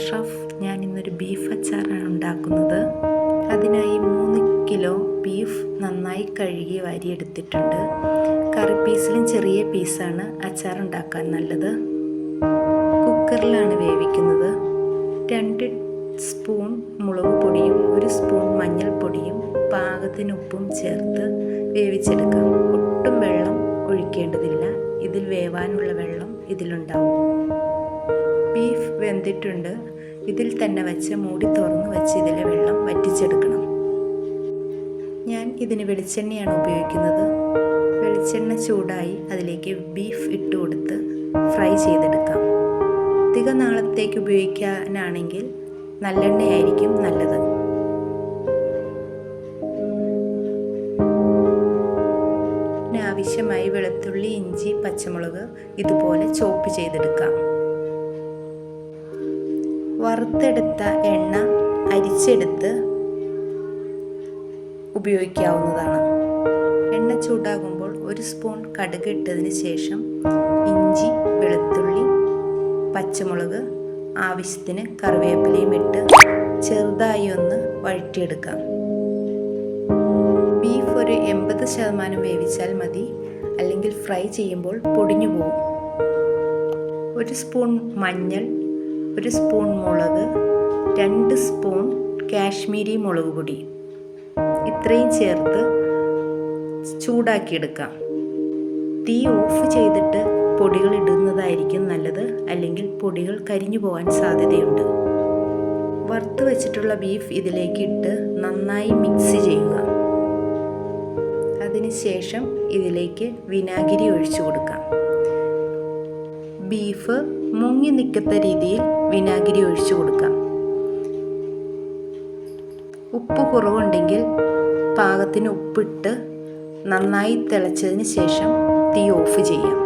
അഷ്റഫ് ഞാൻ ഇന്നൊരു ബീഫ് അച്ചാറാണ് ഉണ്ടാക്കുന്നത്. അതിനായി മൂന്ന് കിലോ ബീഫ് നന്നായി കഴുകി വാരിയെടുത്തിട്ടുണ്ട്. കറി പീസിലും ചെറിയ പീസാണ് അച്ചാർ ഉണ്ടാക്കാൻ നല്ലത്. കുക്കറിലാണ് വേവിക്കുന്നത്. രണ്ട് സ്പൂൺ മുളക് പൊടിയും ഒരു സ്പൂൺ മഞ്ഞൾപ്പൊടിയും പാകത്തിന് ഉപ്പും ചേർത്ത് വേവിച്ചെടുക്കാം. ഒട്ടും വെള്ളം ഒഴിക്കേണ്ടതില്ല. ഇതിൽ വേവാനുള്ള വെള്ളം ഇതിലുണ്ടാവും. ബീഫ് വെന്തിട്ടുണ്ട്. ഇതിൽ തന്നെ വെച്ച് മൂടി തുറന്ന് വെച്ച് ഇതിലെ വെള്ളം വറ്റിച്ചെടുക്കണം. ഞാൻ ഇതിന് വെളിച്ചെണ്ണയാണ് ഉപയോഗിക്കുന്നത്. വെളിച്ചെണ്ണ ചൂടായി അതിലേക്ക് ബീഫ് ഇട്ട് കൊടുത്ത് ഫ്രൈ ചെയ്തെടുക്കാം. അധിക നാളത്തേക്ക് ഉപയോഗിക്കാനാണെങ്കിൽ നല്ലെണ്ണയായിരിക്കും നല്ലത്. ആവശ്യമായി വെളുത്തുള്ളി ഇഞ്ചി പച്ചമുളക് ഇതുപോലെ ചോപ്പ് ചെയ്തെടുക്കാം. വറുത്തെടുത്ത എണ്ണ അരിച്ചെടുത്ത് ഉപയോഗിക്കാവുന്നതാണ്. എണ്ണ ചൂടാകുമ്പോൾ ഒരു സ്പൂൺ കടുക് ഇട്ടതിന് ശേഷം ഇഞ്ചി വെളുത്തുള്ളി പച്ചമുളക് ആവശ്യത്തിന് കറിവേപ്പിലയും ഇട്ട് ചെറുതായി ഒന്ന് വഴറ്റിയെടുക്കാം. ബീഫ് ഒരു എൺപത് ശതമാനം വേവിച്ചാൽ മതി അല്ലെങ്കിൽ ഫ്രൈ ചെയ്യുമ്പോൾ പൊടിഞ്ഞു പോകും. ഒരു സ്പൂൺ മഞ്ഞൾ ഒരു സ്പൂൺ മുളക് രണ്ട് സ്പൂൺ കാശ്മീരി മുളക് പൊടി. ഇത്രയും ചേർത്ത് ചൂടാക്കിയെടുക്കാം. തീ ഓഫ് ചെയ്തിട്ട് പൊടികൾ ഇടുന്നതായിരിക്കും നല്ലത് അല്ലെങ്കിൽ പൊടികൾ കരിഞ്ഞു പോകാൻ സാധ്യതയുണ്ട്. വറുത്ത് വെച്ചിട്ടുള്ള ബീഫ് ഇതിലേക്ക് ഇട്ട് നന്നായി മിക്സ് ചെയ്യുക. അതിനുശേഷം ഇതിലേക്ക് വിനാഗിരി ഒഴിച്ചു കൊടുക്കാം. ബീഫ് മുങ്ങി നിൽക്കത്ത രീതിയിൽ വിനാഗിരി ഒഴിച്ചു കൊടുക്കാം. ഉപ്പ് കുറവുണ്ടെങ്കിൽ പാകത്തിന് ഉപ്പിട്ട് നന്നായി തിളച്ചതിന് ശേഷം തീ ഓഫ് ചെയ്യാം.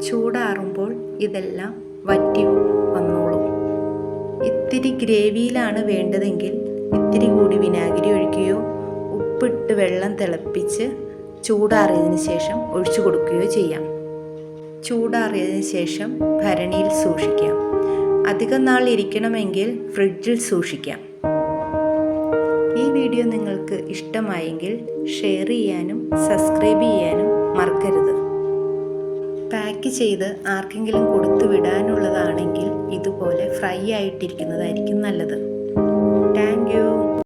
ചൂടാറുമ്പോൾ ഇതെല്ലാം വറ്റി വന്നോളും. ഇത്തിരി ഗ്രേവിയിലാണ് വേണ്ടതെങ്കിൽ ഇത്തിരി കൂടി വിനാഗിരി ഒഴിക്കുകയോ ഉപ്പിട്ട് വെള്ളം തിളപ്പിച്ച് ചൂടാറിയതിന് ശേഷം ഒഴിച്ചു കൊടുക്കുകയോ ചെയ്യാം. ചൂടാറിയതിന് ശേഷം ഭരണിയിൽ സൂക്ഷിക്കാം. അധികം നാൾ ഇരിക്കണമെങ്കിൽ ഫ്രിഡ്ജിൽ സൂക്ഷിക്കാം. ഈ വീഡിയോ നിങ്ങൾക്ക് ഇഷ്ടമായെങ്കിൽ ഷെയർ ചെയ്യാനും സബ്സ്ക്രൈബ് ചെയ്യാനും മറക്കരുത്. പാക്ക് ചെയ്ത് ആർക്കെങ്കിലും കൊടുത്തു വിടാനുള്ളതാണെങ്കിൽ ഇതുപോലെ ഫ്രൈ ആയിട്ടിരിക്കുന്നതായിരിക്കും നല്ലത്. Thank you.